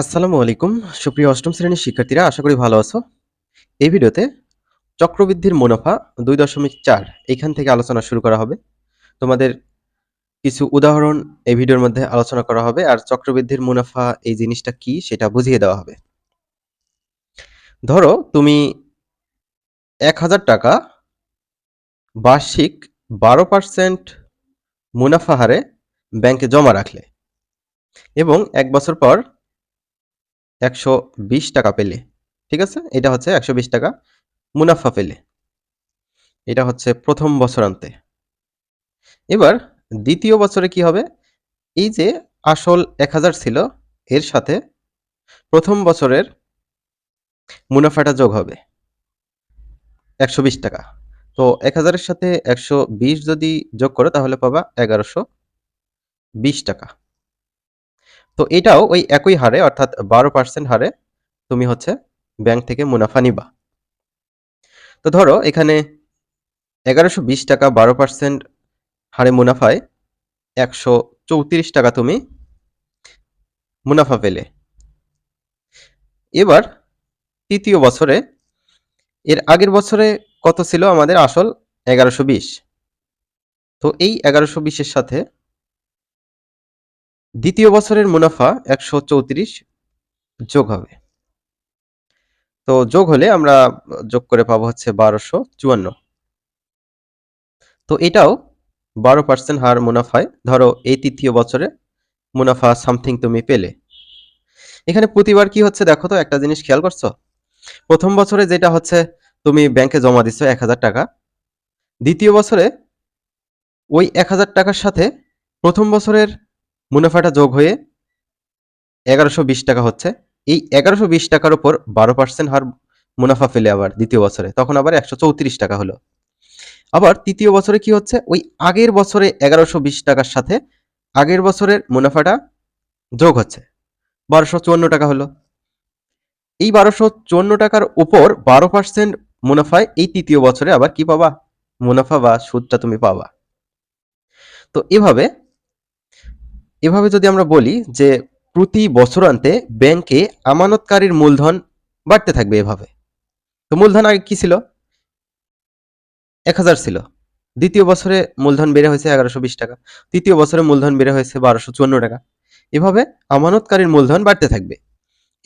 আসসালামু আলাইকুম। সুপ্রিয় অষ্টম শ্রেণির শিক্ষার্থীরা, আশা করি ভালো আছো। এই ভিডিওতে চক্রবৃদ্ধির মুনাফা দুই দশমিক চার এইখান থেকে আলোচনা শুরু করা হবে। তোমাদের কিছু উদাহরণ এই ভিডিওর মধ্যে আলোচনা করা হবে আর চক্রবৃদ্ধির মুনাফা এই জিনিসটা কি সেটা বুঝিয়ে দেওয়া হবে। ধরো তুমি এক হাজার টাকা বার্ষিক বারো পার্সেন্ট মুনাফা হারে ব্যাংকে জমা রাখলে এবং এক বছর পর একশো বিশ টাকা পেলে, ঠিক আছে? এটা হচ্ছে একশো বিশ টাকা মুনাফা পেলে। এটা হচ্ছে প্রথম বছরান্তে। এবার দ্বিতীয় বছরে কি হবে? এই যে আসল এক হাজার ছিল, এর সাথে প্রথম বছরের মুনাফাটা যোগ হবে একশো বিশ টাকা। তো এক হাজারের সাথে একশো বিশ যদি যোগ করো, তাহলে পাবা এগারোশো টাকা। তো এটাও ওই একই হারে, অর্থাৎ বারো পার্সেন্ট হারে তুমি হচ্ছে ব্যাংক থেকে মুনাফা নিবা। তো ধরো এখানে এগারোশো বিশ টাকা বারো পার্সেন্ট হারে মুনাফায় একশো চৌত্রিশ টাকা তুমি মুনাফা পেলে। এবার তৃতীয় বছরে, এর আগের বছরে কত ছিল আমাদের আসল এগারোশো বিশ? তো এই এগারোশো বিশের সাথে দ্বিতীয় বছরের মুনাফা একশো চৌত্রিশ যোগ হবে। তো যোগ হলে আমরা যোগ করে পাবো হচ্ছে বারোশো চুয়ান্ন। তো এটাও বারো পার্সেন্ট হার মুনাফায়। ধরো এই তৃতীয় বছরে মুনাফা সামথিং তুমি পেলে। এখানে প্রতিবার কি হচ্ছে দেখো তো, একটা জিনিস খেয়াল করছ? প্রথম বছরে যেটা হচ্ছে তুমি ব্যাংকে জমা দিচ্ছ এক হাজার টাকা। দ্বিতীয় বছরে ওই এক হাজার টাকার সাথে প্রথম বছরের মুনাফাটা যোগ হয়ে এগারোশো বিশ টাকা হচ্ছে। এই এগারোশো বিশ টাকার উপর বারো পার্সেন্ট হার মুনাফা ফেলে আবার দ্বিতীয় বছরে। তখন আবার একশো চৌত্রিশ টাকা হলো। আবার তৃতীয় বছরে কি হচ্ছে? ওই আগের বছরে এগারোশো বিশ টাকার সাথে আগের বছরের মুনাফাটা যোগ হচ্ছে। বারোশো চুয়ান্ন টাকা হলো। এই বারোশো চুয়ান্ন টাকার উপর বারো পার্সেন্ট মুনাফায় এই তৃতীয় বছরে আবার কি পাবা? মুনাফা বা সুদটা তুমি পাবা। তো এভাবে এভাবে যদি আমরা বলি যে প্রতি বছরান্তে ব্যাংকে আমানতকারীর মূলধন বাড়তে থাকবে এভাবে। তো মূলধন আগে কি ছিল? এক হাজার ছিল। দ্বিতীয় বছরে মূলধন বেড়ে হয়েছে এগারোশো বিশ টাকা। তৃতীয় বছরে মূলধন বেড়ে হয়েছে বারোশো চুয়ান্ন টাকা। এভাবে আমানতকারীর মূলধন বাড়তে থাকবে।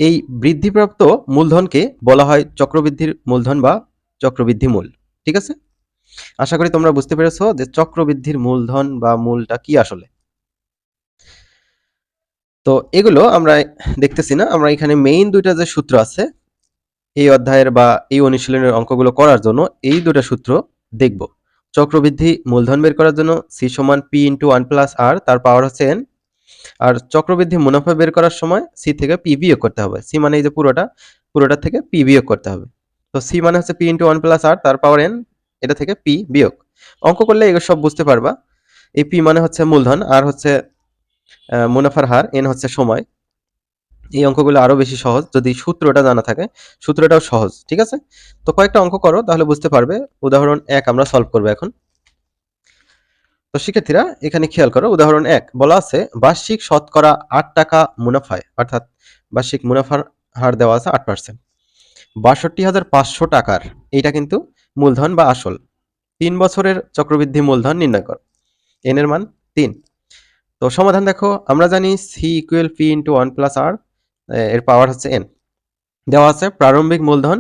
এই বৃদ্ধিপ্রাপ্ত মূলধনকে বলা হয় চক্রবৃদ্ধির মূলধন বা চক্রবৃদ্ধি মূল। ঠিক আছে? আশা করি তোমরা বুঝতে পেরেছ যে চক্রবৃদ্ধির মূলধন বা মূলটা কি আসলে? তো এগুলো আমরা দেখতেছি না। আমরা এখানে মেইন দুইটা যে সূত্র আছে, এই অধ্যায়ের বা এই অনুশীলনের অঙ্কগুলো করার জন্য এই দুটা সূত্র দেখব। চক্রবৃদ্ধি মূলধন বের করার জন্য সি সমান P into one plus R তার পাওয়ার হচ্ছে এন আর চক্রবৃদ্ধি মুনাফা বের করার সময় সি থেকে পি বিয়োগ করতে হবে। সি মানে এই যে পুরোটা পুরোটা থেকে পি বিয়োগ করতে হবে। তো সি মানে হচ্ছে P into one plus R তার পাওয়ার এন এটা থেকে পি বিয়োগ। অঙ্ক করলে এগুলো সব বুঝতে পারবা। এই পি মানে হচ্ছে মূলধন, আর হচ্ছে মুনাফার হার, এন হচ্ছে সময়। এই অঙ্কগুলো আরও বেশি সহজ, যদি সূত্রটা জানা থাকে, সূত্রটাও সহজ, ঠিক আছে? তো কয়েকটা অঙ্ক করো, তাহলে বুঝতে পারবে। উদাহরণ এক আমরা সলভ করব এখন। তো শিক্ষার্থীরা, এখানে খেয়াল করো, উদাহরণ এক, বলা আছে, বার্ষিক শতকরা আট টাকা মুনাফায়, অর্থাৎ বার্ষিক মুনাফার হার দেওয়া আছে আট পার্সেন্ট বাষট্টি হাজার পাঁচশো টাকার এটা কিন্তু মূলধন বা আসল। তিন বছরের চক্রবৃদ্ধি মূলধন নির্ণয় কর। এন এর মান তিন। তো সমাধান দেখো, আমরা জানি C equal P into one plus R এর পাওয়ার হচ্ছে এন দেওয়া আছে প্রারম্ভিক মূলধন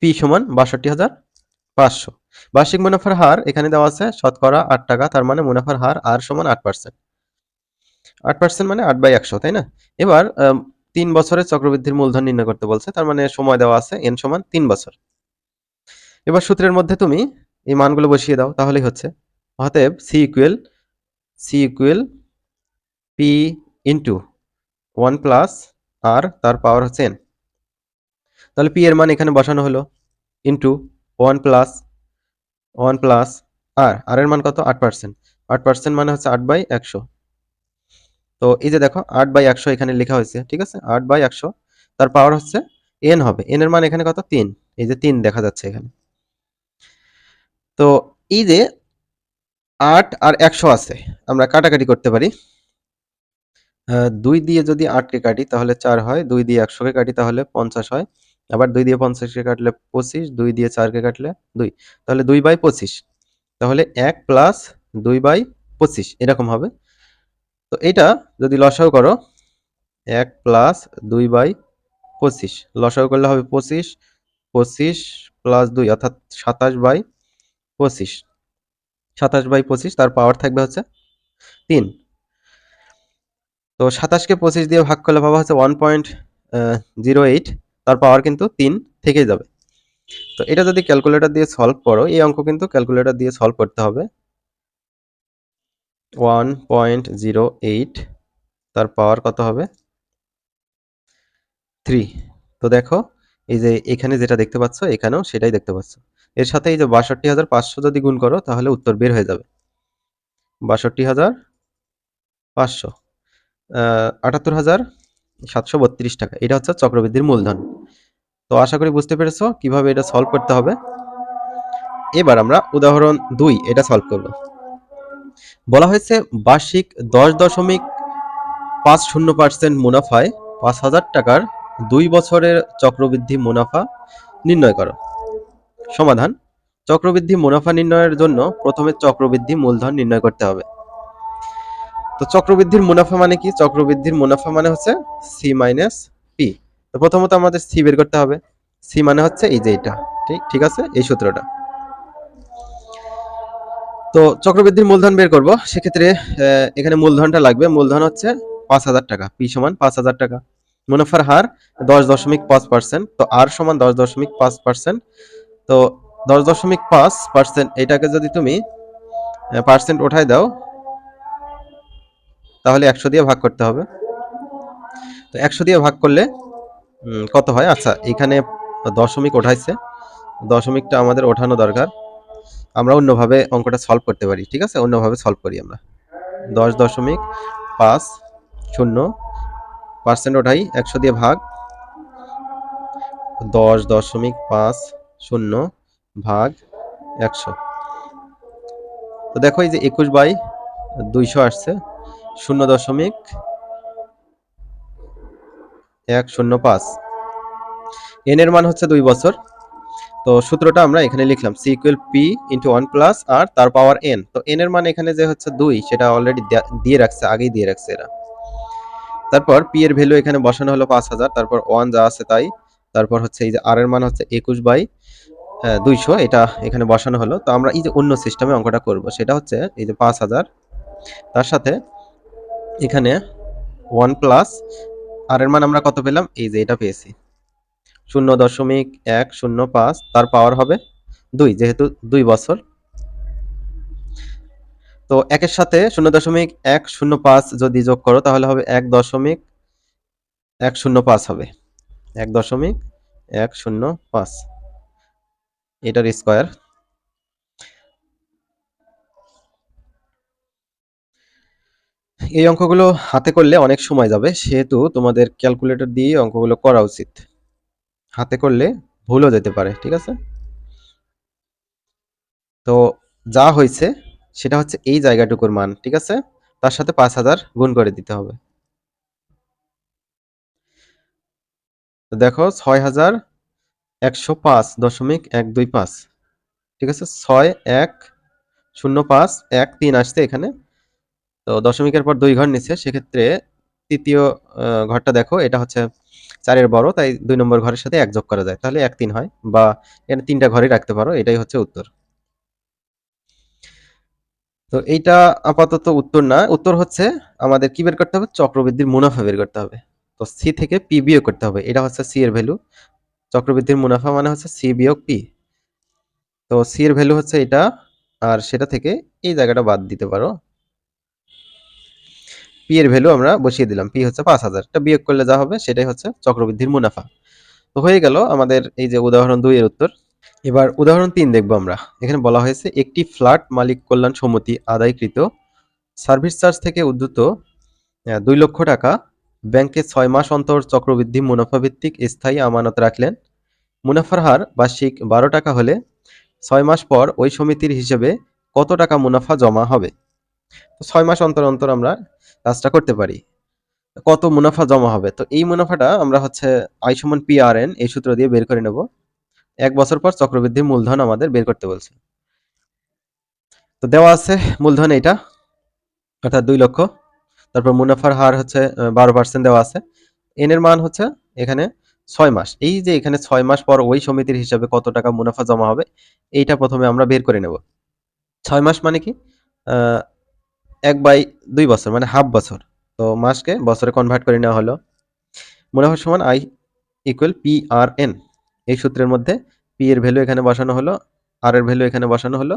পি সমান বাষট্টি হাজার পাঁচশো। বার্ষিক মুনাফার হার এখানে দেওয়া আছে শতকরা আট টাকা, তার মানে মুনাফার হার আর সমান আট পার্সেন্ট আট পার্সেন্ট মানে আট বাই একশো, তাই না? এবার তিন বছরের চক্রবৃদ্ধির মূলধন নির্ণয় করতে বলছে, তার মানে সময় দেওয়া আছে এন সমান তিন বছর। এবার সূত্রের মধ্যে তুমি এই মানগুলো বসিয়ে দাও, তাহলেই হচ্ছে। অতএব C equal C equal P into one plus R তার পাওয়ার হচ্ছে এন তাহলে পি এর মান এখানে বসানো হলো into one plus one plus R R এর মান কত? আট পার্সেন্ট আট পার্সেন্ট মানে হচ্ছে আট বাই একশো। তো এই যে দেখো, আট বাই একশো এখানে লেখা হয়েছে, ঠিক আছে? আট বাই একশো, তার পাওয়ার হচ্ছে এন হবে। এন এর মান এখানে কত? তিন। এই যে তিন দেখা যাচ্ছে এখানে। তো এই যে আট আর একশো আছে। আমরা কাটাকাটি করতে পারি। দুই দিয়ে যদি আটকে কাটি তাহলে চার হয়, দুই দিয়ে একশোকে কাটি তাহলে পঞ্চাশ হয়। আবার দুই দিয়ে পঞ্চাশকে কাটলে পঁচিশ, দুই দিয়ে চারকে কাটলে দুই। তাহলে দুই বাই পঁচিশ। তাহলে এক প্লাস দুই বাই পঁচিশ, এরকম হবে। তো এটা যদি লসাও করো, এক প্লাস দুই বাই পঁচিশ। লসাও করলে হবে পঁচিশ পঁচিশ প্লাস দুই, অর্থাৎ সাতাশ বাই পঁচিশ। সাতাশ বাই পঁচিশ, তার পাওয়ার থাকবে হচ্ছে তিন। তো সাতাশকে পঁচিশ দিয়ে ভাগ করলে পাওয়া হচ্ছে ওয়ান পয়েন্ট জিরো এইট তার পাওয়ার কিন্তু তিন থেকেই যাবে। তো এটা যদি ক্যালকুলেটর দিয়ে সলভ করো, এই অঙ্ক কিন্তু ক্যালকুলেটর দিয়ে সলভ করতে হবে। ওয়ান পয়েন্ট জিরো এইট তার পাওয়ার কত হবে? থ্রি তো দেখো, এই যে এখানে যেটা দেখতে পাচ্ছ, এখানেও সেটাই দেখতে পাচ্ছ। এর সাথে এই যে বাষট্টি হাজার পাঁচশো যদি গুণ করো, তাহলে উত্তর বের হয়ে যাবে। বাষট্টি হাজার পাঁচশো আটাত্তর হাজার সাতশো বত্রিশ টাকা। এটা হচ্ছে চক্রবৃদ্ধির মূলধন। তো আশা করি বুঝতে পেরেছ কীভাবে এটা সলভ করতে হবে। এবার আমরা উদাহরণ দুই, এটা সলভ করব। বলা হয়েছে বার্ষিক দশ দশমিক পাঁচ শূন্য পার্সেন্ট মুনাফায় পাঁচ হাজার টাকার দুই বছরের চক্রবৃদ্ধি মুনাফা নির্ণয় করো। সমাধান, চক্রবৃদ্ধি মুনাফা নির্ণয়ের জন্য প্রথমে চক্রবৃদ্ধি মূলধন নির্ণয় করতে হবে। তো চক্রবৃদ্ধির মুনাফা মানে কি? চক্রবৃদ্ধির মুনাফা মানে হচ্ছে সি মাইনাস পি তো প্রথমত আমাদের সি বের করতে হবে। সি মানে হচ্ছে এই যে এটা। ঠিক ঠিক আছে? এই সূত্রটা। তো চক্রবৃদ্ধির মূলধন বের করব। সেক্ষেত্রে এখানে মূলধনটা লাগবে। মূলধন হচ্ছে পাঁচ হাজার টাকা। পি সমান পাঁচ হাজার টাকা। মুনাফার হার দশ দশমিক পাঁচ পার্সেন্ট। তো আর সমান দশ দশমিক পাঁচ পার্সেন্ট। তো দশ দশমিক পাঁচ পার্সেন্ট এটাকে যদি তুমি পার্সেন্ট ওঠাই দাও, তাহলে একশো দিয়ে ভাগ করতে হবে। তো একশো দিয়ে ভাগ করলে কত হয়? আচ্ছা এখানে দশমিক ওঠাইছে। দশমিকটা আমাদের ওঠানো দরকার। আমরা অন্যভাবে অঙ্কটা সলভ করতে পারি, ঠিক আছে? অন্যভাবে সলভ করি আমরা। দশ দশমিক পাঁচ শূন্য পার্সেন্ট ওঠাই, একশো দিয়ে ভাগ। দশ দশমিক পাঁচ শূন্য ভাগ একশো। তো দেখো এই যে একুশ বাই দুইশো আসছে, শূন্য দশমিক এক শূন্য পাঁচ। এন এর মান হচ্ছে দুই বছর। তো সূত্রটা আমরা এখানে লিখলাম C equal P into one plus R তার পাওয়ার এন তো এন এর মান এখানে যে হচ্ছে দুই, সেটা অলরেডি দিয়ে রাখছে, আগেই দিয়ে রাখছে এরা। তারপর পি এর ভ্যালু এখানে বসানো হলো পাঁচ হাজার, তারপর ওয়ান যা আছে তাই তারপর হচ্ছে এই যে আর এর মান হচ্ছে একুশ বাই দুইশো, এটা এখানে বসানো হলো। তো আমরা এই যে অন্য সিস্টেমে অঙ্কটা করব, সেটা হচ্ছে এই যে পাঁচ হাজার। তার সাথে এখানে ওয়ান প্লাস আর এর মান আমরা কত পেলাম? এই যে এটা পেয়েছি। শূন্য দশমিক এক, শূন্য পাঁচ, তার পাওয়ার হবে দুই, যেহেতু দুই বছর। তো একের সাথে শূন্য দশমিক এক, শূন্য পাঁচ যদি যোগ করো, তাহলে হবে এক দশমিক এক, শূন্য পাঁচ হবে। এক দশমিক এক শূন্য পাঁচ। এটার স্কোয়ার। এই অঙ্কগুলো হাতে করলে অনেক সময় যাবে, সেহেতু তোমাদের ক্যালকুলেটর দিয়ে অঙ্কগুলো করা উচিত। হাতে করলে ভুলও যেতে পারে, ঠিক আছে? তো যা হয়েছে, সেটা হচ্ছে এই জায়গাটুকুর মান, ঠিক আছে? তার সাথে পাঁচ হাজার গুণ করে দিতে হবে। তো দেখো ছয় হাজার একশো পাঁচ দশমিক এক দুই পাঁচ। ঠিক আছে? ছয় এক শূন্য পাঁচ এক তিন আসছে এখানে। তো দশমিকের পর দুই ঘর নিচ্ছে। সেক্ষেত্রে তৃতীয় ঘরটা দেখো, এটা হচ্ছে চারের বড়, তাই দুই নম্বর ঘরের সাথে এক যোগ করা যায়। তাহলে এক তিন হয়, বা এখানে তিনটা ঘরই রাখতে পারো, এটাই হচ্ছে উত্তর। তো এইটা আপাতত উত্তর না। উত্তর হচ্ছে আমাদের কি বের করতে হবে? চক্রবৃদ্ধির মুনাফা বের করতে হবে। তো সি থেকে পি বিয়োগ করতে হবে। এটা হচ্ছে সি এর ভ্যালু চক্রবৃদ্ধির মুনাফা মানে হচ্ছে সি বিয়োগ পি তো সি এর ভ্যালু হচ্ছে এটা, আর সেটা থেকে এই জায়গাটা বাদ দিতে পারো। পি এর ভ্যালু আমরা বসিয়ে দিলাম। পি হচ্ছে পাঁচ হাজার। বিয়োগ করলে যা হবে? সেটাই হচ্ছে চক্রবৃদ্ধির মুনাফা। তো হয়ে গেল আমাদের এই যে উদাহরণ দুই এর উত্তর। এবার উদাহরণ তিন দেখব আমরা। এখানে বলা হয়েছে, একটি ফ্ল্যাট মালিক কল্যাণ সমিতি আদায়কৃত। সার্ভিস চার্জ থেকে উদ্ধৃত দুই লক্ষ টাকা। ব্যাংকে ছয় মাস অন্তর চক্রবৃদ্ধি মুনাফা ভিত্তিক স্থায়ী আমানত রাখলেন। মুনাফার হার বার্ষিক বারো টাকা হলে ছয় মাস পর ওই সমিতির হিসেবে কত টাকা মুনাফা জমা হবে? তো ছয় মাস অন্তর অন্তর আমরা কাজটা করতে পারি। কত মুনাফা জমা হবে? তো এই মুনাফাটা আমরা হচ্ছে আই সমান পি আর এন এই সূত্র দিয়ে বের করে নেব। এক বছর পর চক্রবৃদ্ধি মূলধন আমাদের বের করতে বলছে। তো দেওয়া আছে মূলধন এটা অর্থাৎ দুই লক্ষ। তারপর মুনাফার হার হচ্ছে বারো পার্সেন্ট দেওয়া আছে। এন এর মান হচ্ছে এখানে ছয় মাস। এই যে এখানে ছয় মাস পর ওই সমিতির হিসাবে কত টাকা মুনাফা জমা হবে, এইটা প্রথমে আমরা বের করে নেব। ছয় মাস মানে কি? এক বাই দুই বছর মানে হাফ বছর। তো মাসকে বছরে কনভার্ট করে নেওয়া হলো। মুনাফা সমান I equal P R N এই সূত্রের মধ্যে পি এর ভ্যালু এখানে বসানো হলো আর এর ভ্যালু এখানে বসানো হলো,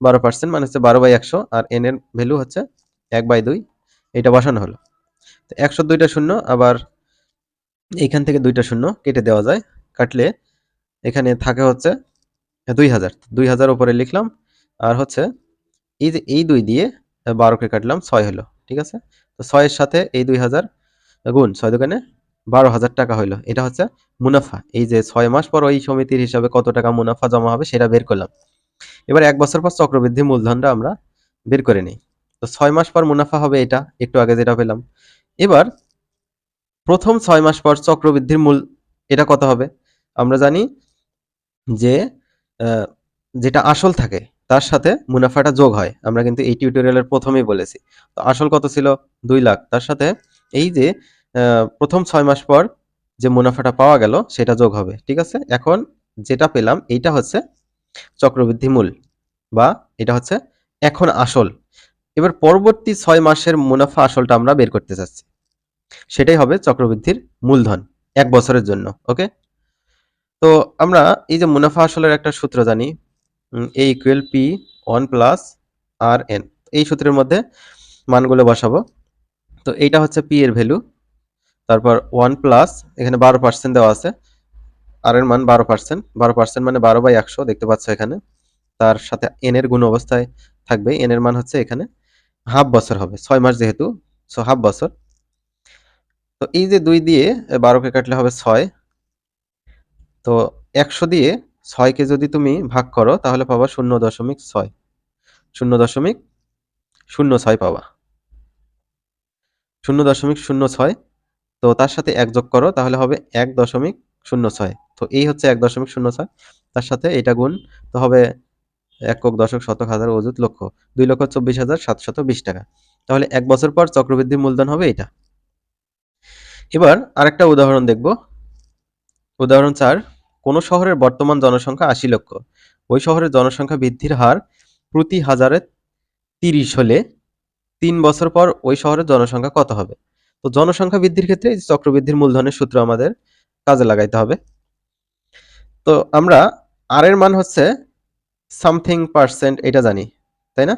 বারো পার্সেন্ট মানে হচ্ছে বারো বাই একশো। আর এন এর ভ্যালু হচ্ছে এক বাই দুই। এটা বসানো হলো। তো একশো দুইটা শূন্য, আবার এইখান থেকে দুইটা শূন্য কেটে দেওয়া যায়। কাটলে এখানে থাকে হচ্ছে দুই হাজার। দুই হাজার উপরে লিখলাম, আর হচ্ছে এই যে এই দুই দিয়ে বারোকে কাটলাম, ছয় হলো, ঠিক আছে? তো ছয়ের সাথে এই দুই হাজার গুণ ছয় দোকানে বারো হাজার টাকা হইল। এটা হচ্ছে মুনাফা। এই যে ছয় মাস পর ওই সমিতির হিসাবে কত টাকা মুনাফা জমা হবে সেটা বের করলাম। এবার এক বছর পর চক্রবৃদ্ধি মূলধনটা আমরা বের করে নিই। তো ছয় মাস পর মুনাফা হবে এটা, একটু আগে যেটা পেলাম। এবার প্রথম ছয় মাস পর চক্রবৃদ্ধির মূল এটা কত হবে? আমরা জানি যে যেটা আসল থাকে, তার সাথে মুনাফাটা যোগ হয়। আমরা কিন্তু এই টিউটোরিয়ালের প্রথমেই বলেছি। তো আসল কত ছিল? দুই লাখ। তার সাথে এই যে প্রথম ছয় মাস পর যে মুনাফাটা পাওয়া গেল, সেটা যোগ হবে। ঠিক আছে? এখন যেটা পেলাম, এইটা হচ্ছে চক্রবৃদ্ধি মূল, বা এটা হচ্ছে এখন আসল। এবার পরবর্তী ছয় মাসের মুনাফা আসলটা আমরা বের করতে চাচ্ছি। সেটাই হবে চক্রবৃদ্ধির মূলধন এক বছরের জন্য ওকে তো আমরা এই যে মুনাফা আসলের একটা সূত্র জানি A equal P one plus R N এই সূত্রের মধ্যে মানগুলো বসাবো। তো এইটা হচ্ছে পি এর ভ্যালু তারপর ওয়ান প্লাস এখানে বারো পার্সেন্ট দেওয়া আছে। আর এর মান বারো পার্সেন্ট বারো পার্সেন্ট মানে বারো বাই একশো, দেখতে পাচ্ছ এখানে। তার সাথে এন এর গুণ অবস্থায় থাকবে। এন এর মান হচ্ছে এখানে হাফ বছর হবে, ছয় মাস যেহেতু সো হাফ বছর। তো এই যে দুই দিয়ে বারোকে কাটলে হবে ছয়। তো একশো দিয়ে ছয়কে যদি তুমি ভাগ করো, তাহলে পাবা শূন্য দশমিক ছয়। শূন্য দশমিক শূন্য ছয় পাবা। শূন্য দশমিক শূন্য ছয়, তো তার সাথে এক যোগ করো, তাহলে হবে এক দশমিক শূন্য ছয়। তো এই হচ্ছে এক দশমিক শূন্য ছয়, তার সাথে এটা গুণ, তো হবে একক দশক শতক হাজার অযুত লক্ষ, দুই লক্ষ চব্বিশ হাজার সাতশত বিশ টাকা। তাহলে এক বছর পর চক্রবৃদ্ধি মূলধন হবে এটা। এবার আরেকটা উদাহরণ দেখব। উদাহরণ চার, কোন শহরের বর্তমান জনসংখ্যা আশি লক্ষ। ওই শহরের জনসংখ্যা বৃদ্ধির হার প্রতি হাজারে তিরিশ হলে তিন বছর পর ওই শহরের জনসংখ্যা কত হবে? তো জনসংখ্যা বৃদ্ধির ক্ষেত্রে চক্রবৃদ্ধির মূলধনের সূত্র আমাদের কাজে লাগাইতে হবে। তো আমরা আর এর মান হচ্ছে সামথিং পার্সেন্ট এটা জানি, তাই না?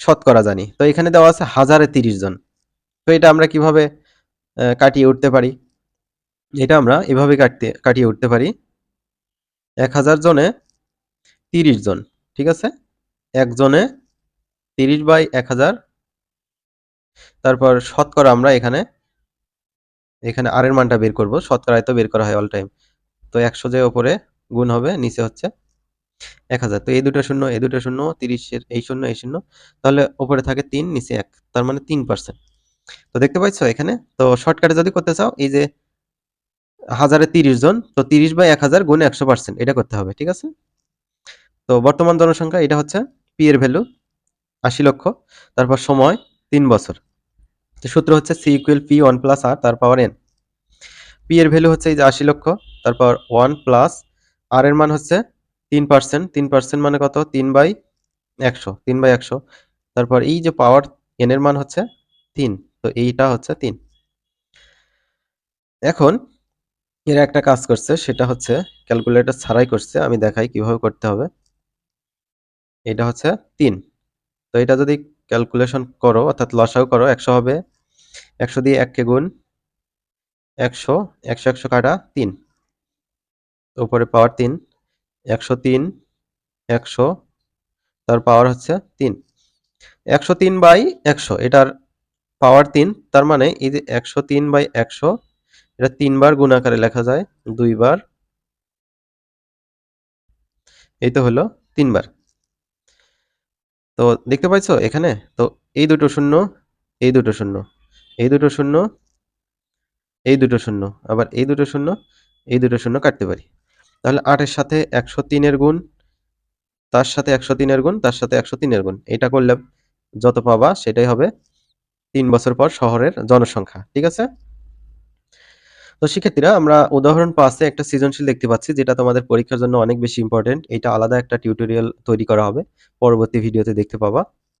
শতকরা জানি। তো এখানে দেওয়া আছে হাজারে তিরিশ জন। তো এটা আমরা কীভাবে কাটিয়ে উঠতে পারি? এটা আমরা এভাবে কাটতে, কাটিয়ে উঠতে পারি। এক হাজার জনে তিরিশ জন, ঠিক আছে? একজনে তিরিশ বাই এক হাজার। তারপর শতকরা আমরা এখানে এখানে আর এর মানটা বের করব। শতকরায় তো বের করা হয় অল টাইম তো একশো যে ওপরে গুণ হবে, নিচে হচ্ছে এক হাজার। তো এই দুটো শূন্য, এই দুটো শূন্য, তিরিশের এই শূন্য এই শূন্য, তাহলে ওপরে থাকে তিন, নিচে এক, তার মানে তিন পার্সেন্ট তো দেখতে পাচ্ছ এখানে? তো শর্টকাটে যদি করতে চাও, এই যে হাজারে তিরিশ জন, তো তিরিশ বাই এক হাজার গুণে একশো পার্সেন্ট এটা করতে হবে, ঠিক আছে? তো বর্তমান জনসংখ্যা, এটা হচ্ছে পি এর ভ্যালু আশি লক্ষ, তারপর সময় তিন বছর। তো সূত্র হচ্ছে C equal P one plus R তার পাওয়ার এন পি এর ভ্যালু হচ্ছে এই যে আশি লক্ষ, তারপর ওয়ান প্লাস আর এর মান হচ্ছে তিন পার্সেন্ট তিন পার্সেন্ট মানে কত? তিন বাই একশো, তিন বাই একশো। তারপর এই যে পাওয়ার এন এর মান হচ্ছে তিন, তো এইটা হচ্ছে তিন। এখন এরা একটা কাজ করছে, সেটা হচ্ছে ক্যালকুলেটর ছাড়াই করছে, আমি দেখাই কীভাবে করতে হবে। এটা হচ্ছে তিন। তো এটা যদি ক্যালকুলেশন করো, অর্থাৎ লসাও করো, একশো হবে। একশো দিয়ে এককে গুণ একশো একশো একশো কাটা তিন। উপরে পাওয়ার তিন। একশো তিন, একশো, তার পাওয়ার হচ্ছে তিন। একশো তিন বাই একশো, এটার পাওয়ার তিন, তার মানে এই যে একশো তিন বাই একশো, এটা তিনবার গুণ আকারে লেখা যায়, দুইবার। এই তো হলো তিনবার। তো দেখতে পাইছো এখানে? তো এই দুটো শূন্য, এই দুটো শূন্য, এই দুটো শূন্য, এই দুটো শূন্য, আবার এই দুটো শূন্য, এই দুটো শূন্য কাটতে পারি। তাহলে আটের সাথে একশো তিনের গুণ, তার সাথে একশো তিনের গুণ, তার সাথে একশো তিনের গুণ। এটা করলে যত পাবা সেটাই হবে তিন বছর পর শহরের জনসংখ্যা, ঠিক আছে? তো শিক্ষার্থীরা, আমরা উদাহরণ পাঁচে একটা সৃজনশীল দেখতে পাচ্ছি, যেটা তোমাদের পরীক্ষার জন্য অনেক বেশি ইম্পর্টেন্ট এটা আলাদা একটা টিউটোরিয়াল তৈরি করা হবে, পরবর্তী ভিডিওতে দেখতে পাবা।